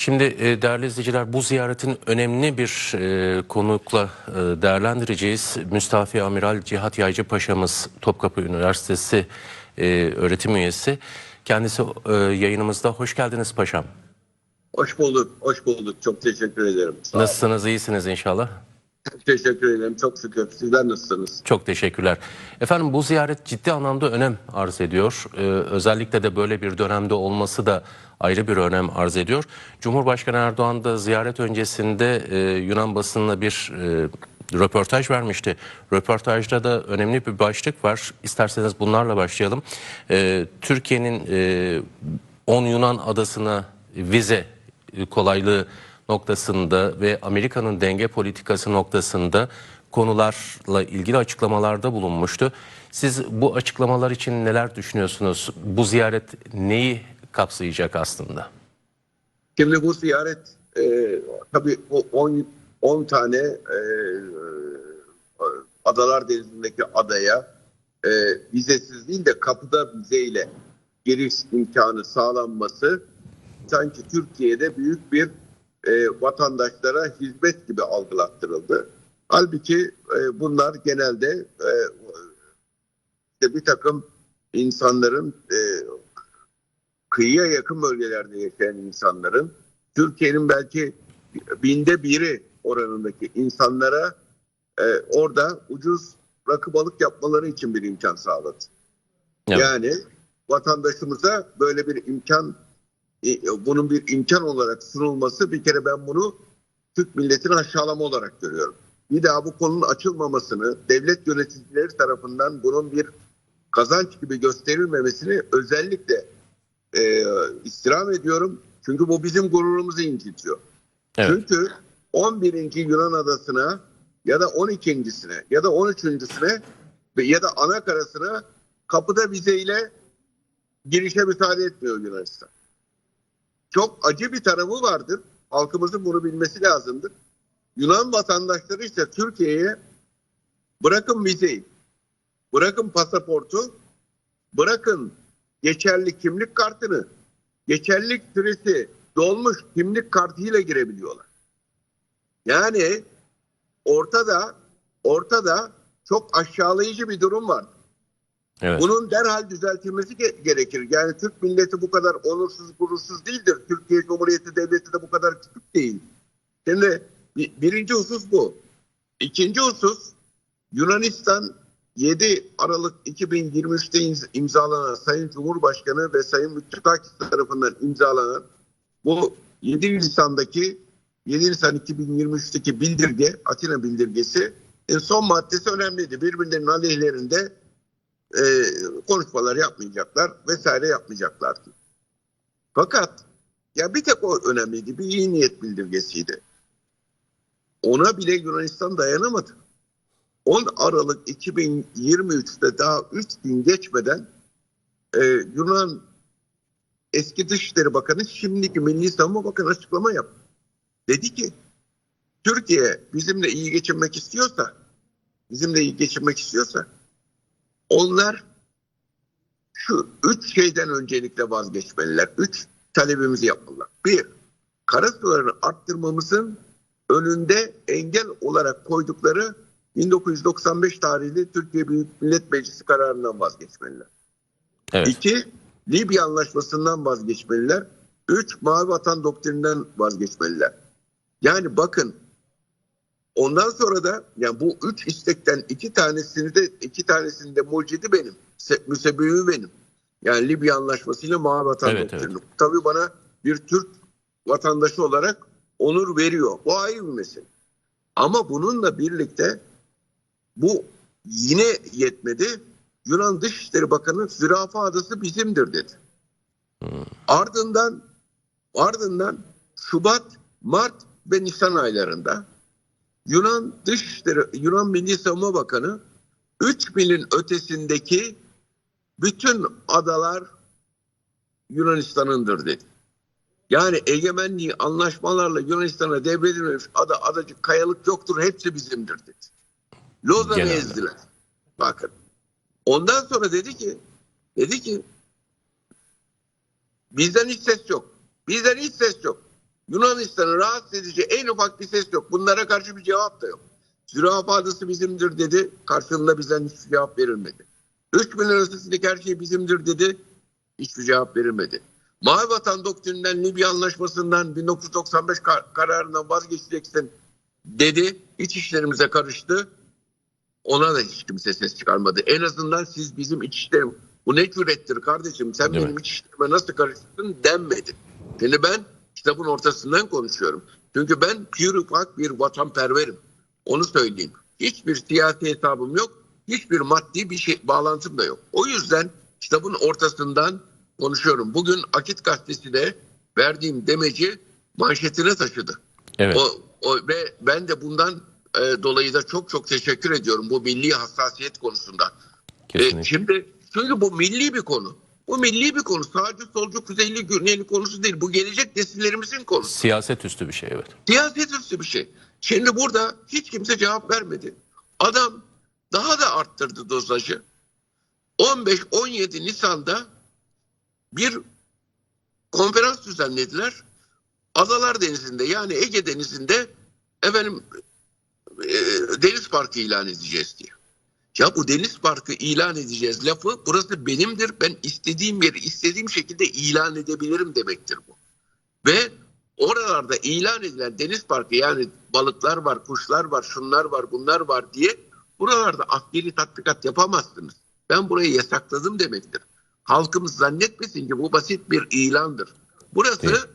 Şimdi e, değerli izleyiciler bu ziyaretin önemli bir e, konukla e, değerlendireceğiz. Müstafi Amiral Cihat Yaycı Paşa'mız Topkapı Üniversitesi e, öğretim üyesi. Kendisi e, yayınımızda. Hoş geldiniz paşam. Hoş bulduk, hoş bulduk. Çok teşekkür ederim. Sağ. Nasılsınız? İyisiniz inşallah. Teşekkür ederim. Çok şükür. Sizler nasılsınız? Çok teşekkürler. Efendim bu ziyaret ciddi anlamda önem arz ediyor. Ee, özellikle de böyle bir dönemde olması da ayrı bir önem arz ediyor. Cumhurbaşkanı Erdoğan da ziyaret öncesinde e, Yunan basınına bir e, röportaj vermişti. Röportajda da önemli bir başlık var. İsterseniz bunlarla başlayalım. Ee, Türkiye'nin e, 10 Yunan adasına vize e, kolaylığı noktasında ve Amerika'nın denge politikası noktasında konularla ilgili açıklamalarda bulunmuştu. Siz bu açıklamalar için neler düşünüyorsunuz? Bu ziyaret neyi kapsayacak aslında? Şimdi bu ziyaret e, tabii o 10 10 tane e, e, Adalar Denizi'ndeki adaya e, vizesiz değil de kapıda vizeyle giriş imkanı sağlanması sanki Türkiye'de büyük bir e, vatandaşlara hizmet gibi algılattırıldı. Halbuki e, bunlar genelde e, işte bir takım insanların e, kıyıya yakın bölgelerde yaşayan insanların Türkiye'nin belki binde biri oranındaki insanlara e, orada ucuz rakı balık yapmaları için bir imkan sağladı. Evet. Yani vatandaşımıza böyle bir imkan bunun bir imkan olarak sunulması bir kere ben bunu Türk milletini aşağılama olarak görüyorum. Bir daha bu konunun açılmamasını devlet yöneticileri tarafından bunun bir kazanç gibi gösterilmemesini özellikle e, istirham ediyorum. Çünkü bu bizim gururumuzu incitiyor. Evet. Çünkü 11. Yunan adasına ya da 12.sine ya da 13.sine ve ya da ana karasına kapıda vizeyle girişe müsaade etmiyor Yunanistan. Çok acı bir tarafı vardır. Halkımızın bunu bilmesi lazımdır. Yunan vatandaşları ise Türkiye'ye bırakın vizeyi, bırakın pasaportu, bırakın geçerli kimlik kartını, geçerlilik süresi dolmuş kimlik kartıyla girebiliyorlar. Yani ortada ortada çok aşağılayıcı bir durum var. Evet. Bunun derhal düzeltilmesi ge- gerekir. Yani Türk milleti bu kadar onursuz, gurursuz değildir. Türkiye Cumhuriyeti Devleti de bu kadar küçük değil. Şimdi bi- birinci husus bu. İkinci husus Yunanistan 7 Aralık 2023'te imz- imzalanan Sayın Cumhurbaşkanı ve Sayın Mitsotakis tarafından imzalanan bu 7 Nisan'daki 7 Nisan 2023'teki bildirge, Atina bildirgesi e, son maddesi önemliydi. Birbirlerinin aleyhlerinde e, konuşmalar yapmayacaklar vesaire yapmayacaklar. Fakat ya bir tek o önemliydi. Bir iyi niyet bildirgesiydi. Ona bile Yunanistan dayanamadı. 10 Aralık 2023'te daha 3 gün geçmeden e, Yunan eski Dışişleri Bakanı şimdiki Milli Savunma Bakanı açıklama yaptı. Dedi ki Türkiye bizimle iyi geçinmek istiyorsa bizimle iyi geçinmek istiyorsa onlar şu üç şeyden öncelikle vazgeçmeliler. Üç talebimizi yapmalılar. Bir, karasularını arttırmamızın önünde engel olarak koydukları 1995 tarihli Türkiye Büyük Millet Meclisi kararından vazgeçmeliler. Evet. İki, Libya Anlaşması'ndan vazgeçmeliler. Üç, Mavi Vatan Doktrininden vazgeçmeliler. Yani bakın ondan sonra da yani bu üç istekten iki tanesini de iki tanesinde mucidi benim. se- Müsebbibi benim. Yani Libya Anlaşması ile Mavi Vatan Evet, Doktrini. Tabii bana bir Türk vatandaşı olarak onur veriyor. Bu ayrı bir mesele. Ama bununla birlikte bu yine yetmedi. Yunan Dışişleri Bakanı Zürafa Adası bizimdir dedi. Ardından ardından Şubat, Mart ve Nisan aylarında Yunan Dışişleri Yunan Milli Savunma Bakanı 3 milin ötesindeki bütün adalar Yunanistan'ındır dedi. Yani egemenliği anlaşmalarla Yunanistan'a devredilmemiş ada adacık kayalık yoktur hepsi bizimdir dedi. Lozan'ı ezdiler. Bakın. Ondan sonra dedi ki dedi ki bizden hiç ses yok. Bizden hiç ses yok. Yunanistan'ı rahatsız edici en ufak bir ses yok. Bunlara karşı bir cevap da yok. Zürafa adası bizimdir dedi. Karşılığında bizden hiçbir cevap verilmedi. 3 milyon arasındaki her şey bizimdir dedi. Hiçbir cevap verilmedi. Mavi Vatan doktrininden Libya Anlaşması'ndan 1995 kar- kararından vazgeçeceksin dedi. İç işlerimize karıştı. Ona da hiç kimse ses çıkarmadı. En azından siz bizim iç işlerim bu ne cürettir kardeşim sen Değil benim mi? iç işlerime nasıl karıştın denmedi. Şimdi ben kitabın ortasından konuşuyorum. Çünkü ben pür ufak bir vatanperverim. Onu söyleyeyim. Hiçbir siyasi hesabım yok. Hiçbir maddi bir şey bağlantım da yok. O yüzden kitabın ortasından konuşuyorum. Bugün Akit Gazetesi de verdiğim demeci manşetine taşıdı. Evet. O, o ve ben de bundan e, dolayı da çok çok teşekkür ediyorum bu milli hassasiyet konusunda. E, şimdi çünkü bu milli bir konu. Bu milli bir konu. Sadece solcu, kuzeyli, güneyli konusu değil. Bu gelecek nesillerimizin konusu. Siyaset üstü bir şey evet. Siyaset üstü bir şey. Şimdi burada hiç kimse cevap vermedi. Adam daha da arttırdı dozajı. 15-17 Nisan'da bir konferans düzenlediler. Adalar Denizi'nde yani Ege Denizi'nde efendim e, deniz parkı ilan edeceğiz diye. Ya bu deniz parkı ilan edeceğiz lafı burası benimdir. Ben istediğim yeri istediğim şekilde ilan edebilirim demektir bu. Ve oralarda ilan edilen deniz parkı yani balıklar var, kuşlar var, şunlar var, bunlar var diye buralarda askeri tatbikat yapamazsınız. Ben burayı yasakladım demektir. Halkımız zannetmesin ki bu basit bir ilandır. Burası.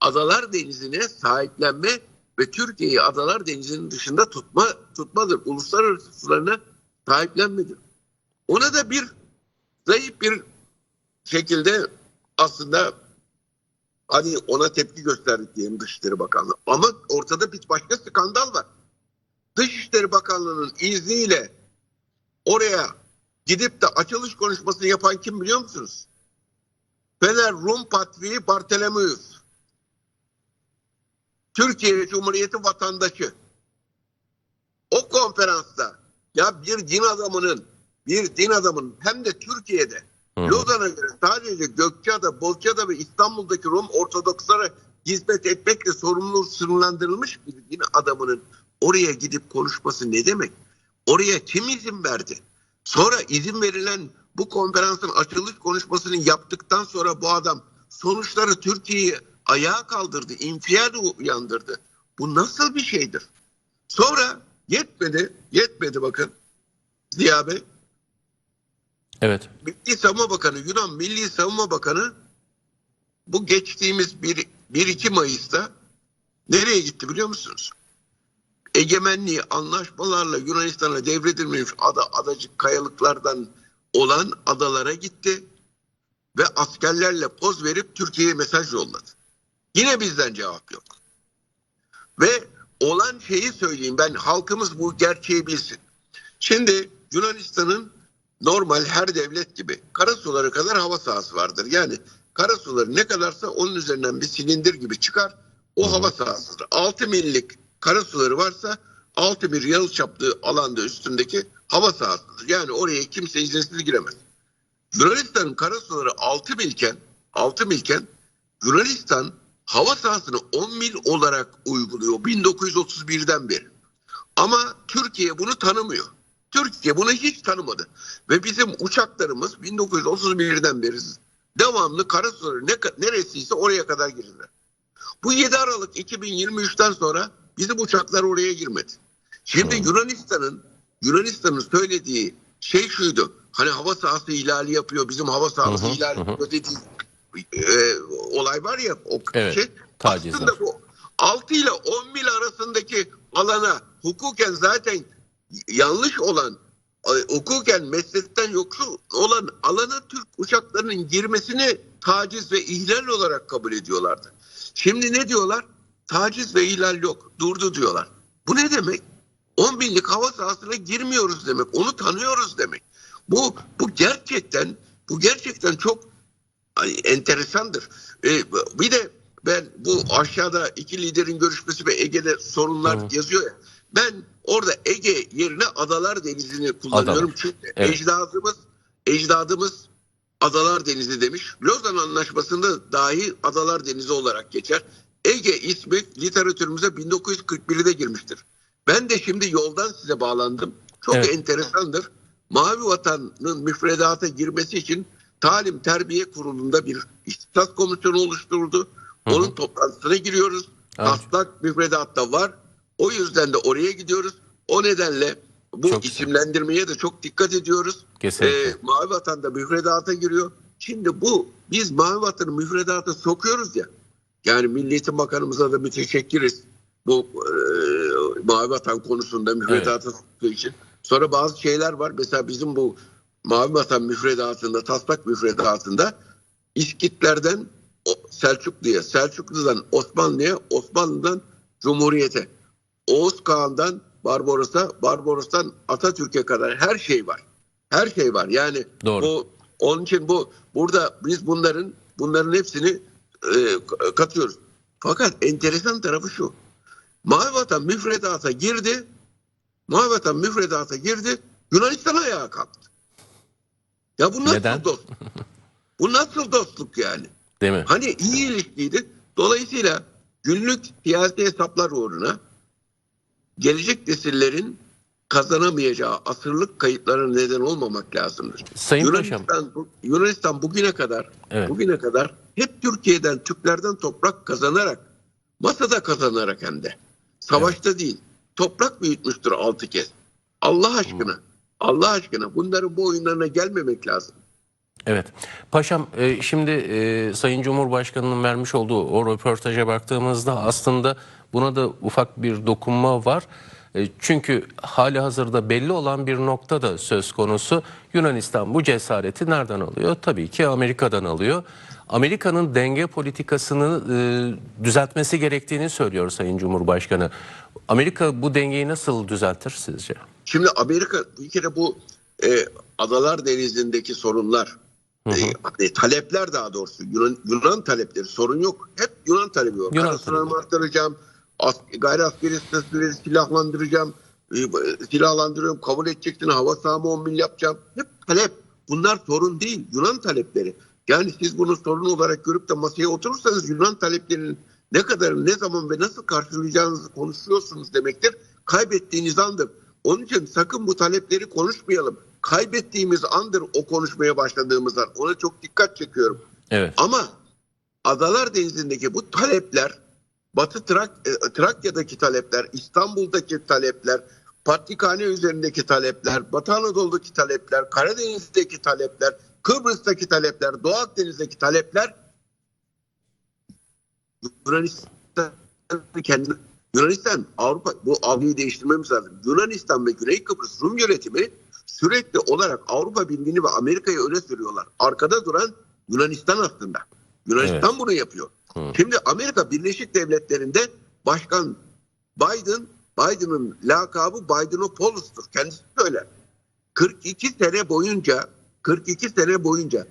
Adalar Denizi'ne sahiplenme ve Türkiye'yi Adalar Denizi'nin dışında tutma tutmadır. Uluslararası sularına sahiplenmedir. Ona da bir zayıf bir şekilde aslında hani ona tepki gösterdik diyelim Dışişleri Bakanlığı. Ama ortada bir başka skandal var. Dışişleri Bakanlığı'nın izniyle oraya gidip de açılış konuşmasını yapan kim biliyor musunuz? Fener Rum Patriği Bartolomeus. Türkiye Cumhuriyeti vatandaşı. O konferansta ya bir din adamının bir din adamının hem de Türkiye'de. Lozan'a göre sadece Gökçeada, Bozcaada ve İstanbul'daki Rum Ortodokslara hizmet etmekle sorumlu sınırlandırılmış bir din adamının oraya gidip konuşması ne demek? Oraya kim izin verdi? Sonra izin verilen bu konferansın açılış konuşmasını yaptıktan sonra bu adam sonuçları Türkiye'yi ayağa kaldırdı, infial uyandırdı. Bu nasıl bir şeydir? Sonra yetmedi, yetmedi bakın Ziya Bey. Evet. Milli Savunma Bakanı, Yunan Milli Savunma Bakanı bu geçtiğimiz 1-2 Mayıs'ta nereye gitti biliyor musunuz? Egemenliği anlaşmalarla Yunanistan'a devredilmiş ada, adacık kayalıklardan olan adalara gitti ve askerlerle poz verip Türkiye'ye mesaj yolladı. Yine bizden cevap yok. Ve olan şeyi söyleyeyim ben halkımız bu gerçeği bilsin. Şimdi Yunanistan'ın normal her devlet gibi karasuları kadar hava sahası vardır. Yani karasuları ne kadarsa onun üzerinden bir silindir gibi çıkar. O hava sahasıdır. 6 millik karasuları varsa 6 bir yarı çaplı alanda üstündeki hava sahasıdır. Yani oraya kimse izinsiz giremez. Yunanistan'ın karasuları 6 milken 6 milken Yunanistan hava sahasını 10 mil olarak uyguluyor 1931'den beri. Ama Türkiye bunu tanımıyor. Türkiye bunu hiç tanımadı. Ve bizim uçaklarımız 1931'den beri devamlı karasuları ne, neresiyse oraya kadar girdiler. Bu 7 Aralık 2023'ten sonra bizim uçaklar oraya girmedi. Şimdi Yunanistan'ın Yunanistan'ın söylediği şey şuydu. Hani hava sahası ihlali yapıyor, bizim hava sahası ihlali yapıyor dediği e, olay var ya o Evet, şey. tacizler. Aslında bu 6 ile 10 mil arasındaki alana hukuken zaten yanlış olan e, hukuken meslekten yoksul olan alana Türk uçaklarının girmesini taciz ve ihlal olarak kabul ediyorlardı. Şimdi ne diyorlar? Taciz ve ihlal yok. Durdu diyorlar. Bu ne demek? 10 binlik hava sahasına girmiyoruz demek. Onu tanıyoruz demek. Bu bu gerçekten bu gerçekten çok enteresandır. Ee, bir de ben bu aşağıda iki liderin görüşmesi ve Ege'de sorunlar Hı. yazıyor ya. Ben orada Ege yerine Adalar Denizi'ni kullanıyorum. Adalar. Çünkü Evet. ecdadımız ecdadımız Adalar Denizi demiş. Lozan Anlaşması'nda dahi Adalar Denizi olarak geçer. Ege ismi literatürümüze 1941'de girmiştir. Ben de şimdi yoldan size bağlandım. Çok Evet. enteresandır. Mavi Vatan'ın müfredata girmesi için Talim Terbiye Kurulu'nda bir ihtisas komisyonu oluşturuldu. Onun toplantısına giriyoruz. Evet. Taslak müfredatta var. O yüzden de oraya gidiyoruz. O nedenle bu Çok güzel. isimlendirmeye de çok dikkat ediyoruz. Kesinlikle. Ee, Mavi Vatan da müfredata giriyor. Şimdi bu biz Mavi Vatan'ı müfredata sokuyoruz ya. Yani Milli Eğitim Bakanımıza da müteşekkiriz. Bu e, Mavi Vatan konusunda müfredata soktuğu için. Sonra bazı şeyler var. Mesela bizim bu Mavi Vatan müfredatında, taslak müfredatında İskitlerden Selçuklu'ya, Selçuklu'dan Osmanlı'ya, Osmanlı'dan Cumhuriyet'e, Oğuz Kağan'dan Barbaros'a, Barbaros'tan Atatürk'e kadar her şey var. Her şey var. Yani Doğru. bu onun için bu burada biz bunların bunların hepsini e, katıyoruz. Fakat enteresan tarafı şu. Mavi Vatan müfredata girdi. Mavi Vatan müfredata girdi. Yunanistan ayağa kalktı. Ya bu nasıl Neden? dost? bu nasıl dostluk yani? Değil mi? Hani iyi ilişkiydi. Dolayısıyla günlük siyasi hesaplar uğruna gelecek nesillerin kazanamayacağı asırlık kayıplara neden olmamak lazımdır. Sayın Yunanistan, Paşam. bu- Yunanistan bugüne kadar Evet. bugüne kadar hep Türkiye'den, Türklerden toprak kazanarak, masada kazanarak hem de. Savaşta değil. Toprak büyütmüştür altı kez. Allah aşkına. Allah aşkına bunların bu oyunlarına gelmemek lazım. Evet. Paşam e, şimdi e, Sayın Cumhurbaşkanı'nın vermiş olduğu o röportaja baktığımızda aslında buna da ufak bir dokunma var. E, çünkü hali hazırda belli olan bir nokta da söz konusu. Yunanistan bu cesareti nereden alıyor? Tabii ki Amerika'dan alıyor. Amerika'nın denge politikasını düzeltmesi gerektiğini söylüyor Sayın Cumhurbaşkanı. Amerika bu dengeyi nasıl düzeltir sizce? Şimdi Amerika bir kere bu e, Adalar Denizi'ndeki sorunlar, e, talepler daha doğrusu Yunan, Yunan talepleri sorun yok. Hep Yunan talebi var. Yunan talebi. arttıracağım, as, gayri askeri statüleri silahlandıracağım, e, silahlandırıyorum, kabul edeceksin, hava sahamı 10 mil yapacağım. Hep talep. Bunlar sorun değil. Yunan talepleri. Yani siz bunu sorun olarak görüp de masaya oturursanız Yunan taleplerinin ne kadar, ne zaman ve nasıl karşılayacağınızı konuşuyorsunuz demektir. Kaybettiğiniz andır. Onun için sakın bu talepleri konuşmayalım. Kaybettiğimiz andır o konuşmaya başladığımız an. Ona çok dikkat çekiyorum. Evet. Ama Adalar Denizi'ndeki bu talepler, Batı Trak, e, Trakya'daki talepler, İstanbul'daki talepler, Patrikhane üzerindeki talepler, Batı Anadolu'daki talepler, Karadeniz'deki talepler, Kıbrıs'taki talepler, Doğu Akdeniz'deki talepler Yunanistan kendine Yunanistan Avrupa bu algıyı değiştirmemiz lazım. Yunanistan ve Güney Kıbrıs Rum yönetimi sürekli olarak Avrupa Birliği'ni ve Amerika'yı öne sürüyorlar. Arkada duran Yunanistan aslında. Yunanistan Evet. bunu yapıyor. Hı. Şimdi Amerika Birleşik Devletleri'nde Başkan Biden, Biden'ın lakabı Bidenopolis'tur. Kendisi söyler. 42 sene boyunca 42 sene boyunca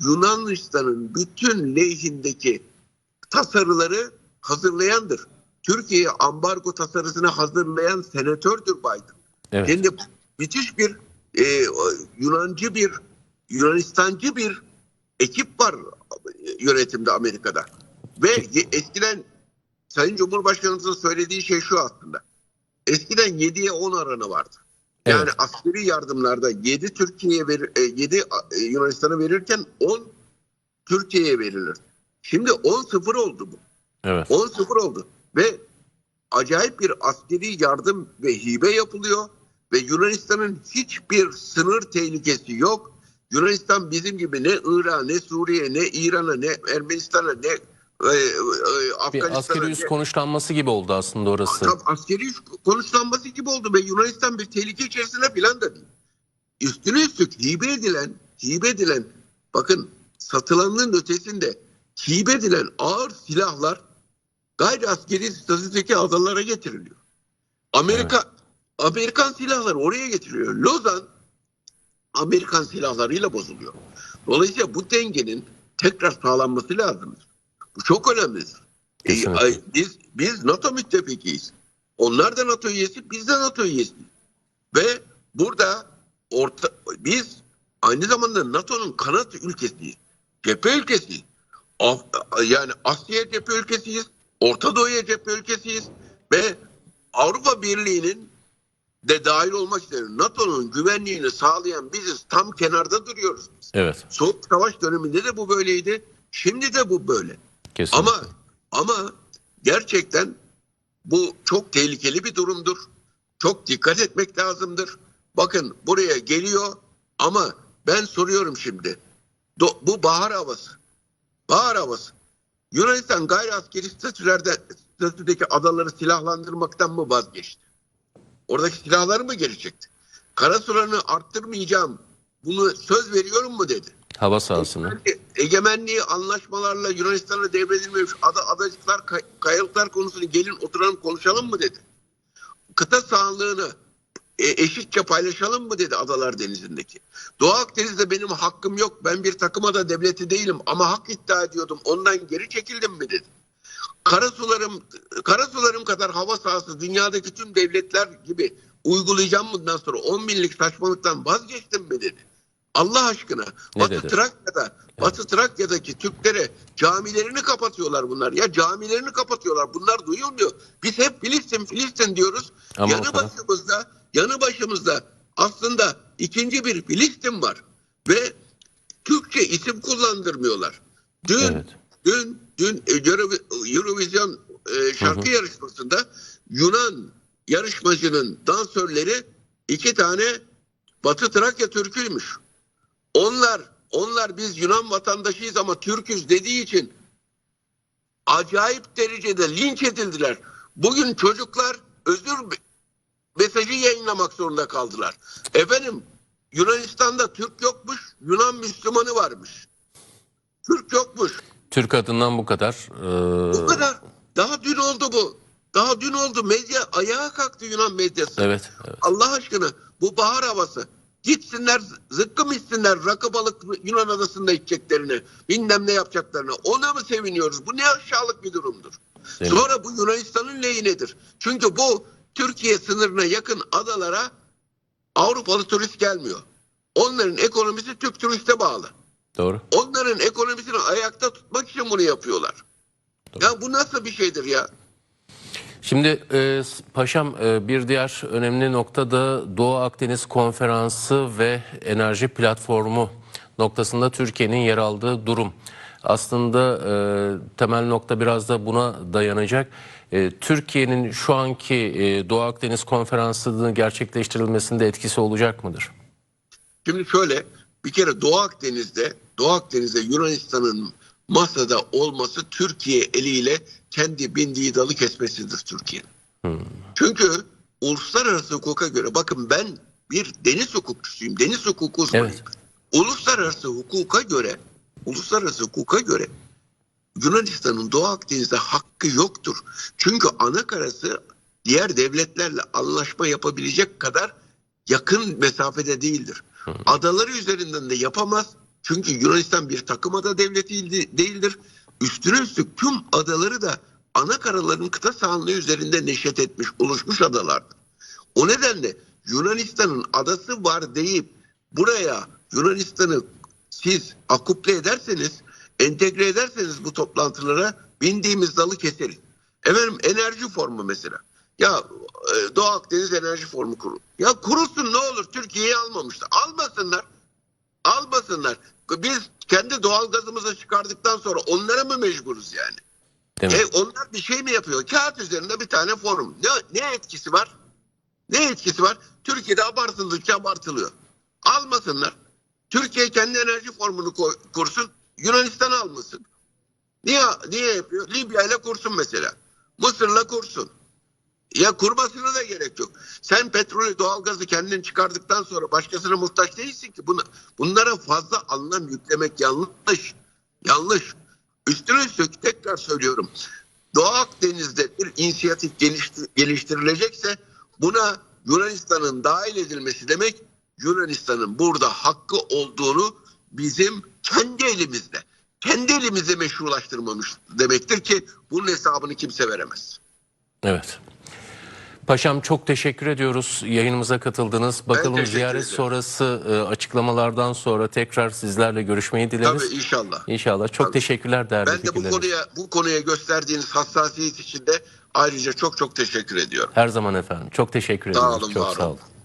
Yunanistan'ın bütün lehindeki tasarıları hazırlayandır. Türkiye'ye ambargo tasarısını hazırlayan senatördür Biden. Evet. Şimdi müthiş bir e, Yunancı bir Yunanistancı bir ekip var yönetimde Amerika'da. Ve eskiden Sayın Cumhurbaşkanımızın söylediği şey şu aslında. Eskiden 7'ye 10 oranı vardı. Yani Evet. askeri yardımlarda 7 Türkiye'ye verir, 7 Yunanistan'a verirken 10 Türkiye'ye verilir. Şimdi 10-0 oldu bu. Evet. 10-0 oldu. Ve acayip bir askeri yardım ve hibe yapılıyor. Ve Yunanistan'ın hiçbir sınır tehlikesi yok. Yunanistan bizim gibi ne Irak'a, ne Suriye, ne İran'a, ne Ermenistan'a, ne e, e, Bir Afganistan'a, askeri üs konuşlanması gibi oldu aslında orası. Askeri üs konuşlanması gibi oldu ve Yunanistan bir tehlike içerisinde falan da değil. Üstüne üstlük hibe edilen, hibe edilen, bakın satılanın ötesinde hibe edilen ağır silahlar gayri askeri statüdeki adalara getiriliyor. Amerika, Amerikan silahları oraya getiriliyor. Lozan Amerikan silahlarıyla bozuluyor. Dolayısıyla bu dengenin tekrar sağlanması lazımdır. Bu çok önemlidir. E, Kesinlikle. ay- biz, biz NATO müttefikiyiz. Onlar da NATO üyesi, biz de NATO üyesiyiz. Ve burada orta, biz aynı zamanda NATO'nun kanat ülkesiyiz. Cephe ülkesiyiz. Af- yani Asya cephe ülkesiyiz. Orta Doğu'ya cephe ülkesiyiz ve Avrupa Birliği'nin de dahil olmak üzere NATO'nun güvenliğini sağlayan biziz. Tam kenarda duruyoruz. biz. Evet. Soğuk Savaş döneminde de bu böyleydi. Şimdi de bu böyle. Kesinlikle. Ama ama gerçekten bu çok tehlikeli bir durumdur. Çok dikkat etmek lazımdır. Bakın buraya geliyor ama ben soruyorum şimdi. Do- bu bahar havası. Bahar havası. Yunanistan gayri askeri statülerde statüdeki adaları silahlandırmaktan mı vazgeçti? Oradaki silahları mı geri çekti? Karasularını arttırmayacağım. Bunu söz veriyorum mu dedi. Hava sahasını. Egemenliği anlaşmalarla Yunanistan'a devredilmemiş ada, adacıklar, kay- kayalıklar konusunu gelin oturalım konuşalım mı dedi. Kıta sahanlığını e, eşitçe paylaşalım mı dedi Adalar Denizi'ndeki. Doğu Akdeniz'de benim hakkım yok. Ben bir takıma da devleti değilim ama hak iddia ediyordum. Ondan geri çekildim mi dedi. Karasularım karasularım kadar hava sahası dünyadaki tüm devletler gibi uygulayacağım bundan sonra 10 binlik saçmalıktan vazgeçtim mi dedi. Allah aşkına Ne Batı dedi? Trakya'da Batı Trakya'daki Türklere camilerini kapatıyorlar bunlar. Ya camilerini kapatıyorlar. Bunlar duyulmuyor. Biz hep Filistin Filistin diyoruz. Ama yanı başımızda yanı başımızda aslında ikinci bir Filistin var ve Türkçe isim kullandırmıyorlar. Dün Evet. dün dün e, Euro- Eurovision e, şarkı yarışmasında Yunan yarışmacının dansörleri iki tane Batı Trakya Türküymüş. Onlar onlar biz Yunan vatandaşıyız ama Türküz dediği için acayip derecede linç edildiler. Bugün çocuklar özür mesajı yayınlamak zorunda kaldılar. Efendim Yunanistan'da Türk yokmuş, Yunan Müslümanı varmış. Türk yokmuş. Türk adından bu kadar. Ee, Bu kadar. Daha dün oldu bu. Daha dün oldu. Medya ayağa kalktı Yunan medyası. evet, evet. Allah aşkına bu bahar havası. Gitsinler zıkkım içsinler rakı balık Yunan adasında içeceklerini bilmem ne yapacaklarını. Ona mı seviniyoruz? Bu ne aşağılık bir durumdur. Mi? Sonra bu Yunanistan'ın lehinedir. Çünkü bu Türkiye sınırına yakın adalara Avrupalı turist gelmiyor. Onların ekonomisi Türk turiste bağlı. Doğru. Onların ekonomisini ayakta tutmak için bunu yapıyorlar. Ya bu nasıl bir şeydir ya? Şimdi e, paşam e, bir diğer önemli nokta da Doğu Akdeniz Konferansı ve Enerji Platformu noktasında Türkiye'nin yer aldığı durum. Aslında e, temel nokta biraz da buna dayanacak. E, Türkiye'nin şu anki e, Doğu Akdeniz Konferansı'nın gerçekleştirilmesinde etkisi olacak mıdır? Şimdi şöyle bir kere Doğu Akdeniz'de Doğu Akdeniz'de Yunanistan'ın masada olması Türkiye eliyle kendi bindiği dalı kesmesidir Türkiye'nin. Çünkü uluslararası hukuka göre bakın ben bir deniz hukukçusuyum. Deniz hukuku uzmanıyım. Evet. Uluslararası hukuka göre uluslararası hukuka göre Yunanistan'ın Doğu Akdeniz'de hakkı yoktur. Çünkü ana karası diğer devletlerle anlaşma yapabilecek kadar yakın mesafede değildir. Adaları üzerinden de yapamaz. Çünkü Yunanistan bir takım ada devleti değildi- değildir. Üstüne üstlük tüm adaları da ana karaların kıta sahanlığı üzerinde neşet etmiş, oluşmuş adalardır. O nedenle Yunanistan'ın adası var deyip buraya Yunanistan'ı siz akuple ederseniz, entegre ederseniz bu toplantılara bindiğimiz dalı keseriz. Efendim enerji formu mesela. Ya e, Doğu Akdeniz Enerji Formu kurul. Ya kurulsun ne olur Türkiye'yi almamışlar. Almasınlar. Almasınlar. Biz kendi doğal gazımızı çıkardıktan sonra onlara mı mecburuz yani? Değil mi? E, onlar bir şey mi yapıyor? Kağıt üzerinde bir tane forum. Ne, ne etkisi var? Ne etkisi var? Türkiye'de abartıldıkça abartılıyor. Almasınlar. Türkiye kendi enerji formunu kursun. Yunanistan almasın. Niye niye yapıyor? Libya ile kursun mesela. Mısır'la kursun. Ya kurmasına da gerek yok. Sen petrolü doğalgazı kendin çıkardıktan sonra başkasına muhtaç değilsin ki. Buna, bunlara fazla anlam yüklemek yanlış. Yanlış. Üstüne üstlük tekrar söylüyorum. Doğu Akdeniz'de bir inisiyatif geliştir- geliştirilecekse buna Yunanistan'ın dahil edilmesi demek Yunanistan'ın burada hakkı olduğunu bizim kendi elimizde, kendi elimizde meşrulaştırmamış demektir ki bunun hesabını kimse veremez. Evet. Paşam çok teşekkür ediyoruz. Yayınımıza katıldınız. Bakalım ziyaret ederim. sonrası e, açıklamalardan sonra tekrar sizlerle görüşmeyi dileriz. Tabii inşallah. İnşallah. Çok Tabii. teşekkürler değerli Ben de bu konuya bu konuya gösterdiğiniz hassasiyet için de ayrıca çok çok teşekkür ediyorum. Her zaman efendim. Çok teşekkür Sağ olun, Çok var sağ olun. olun.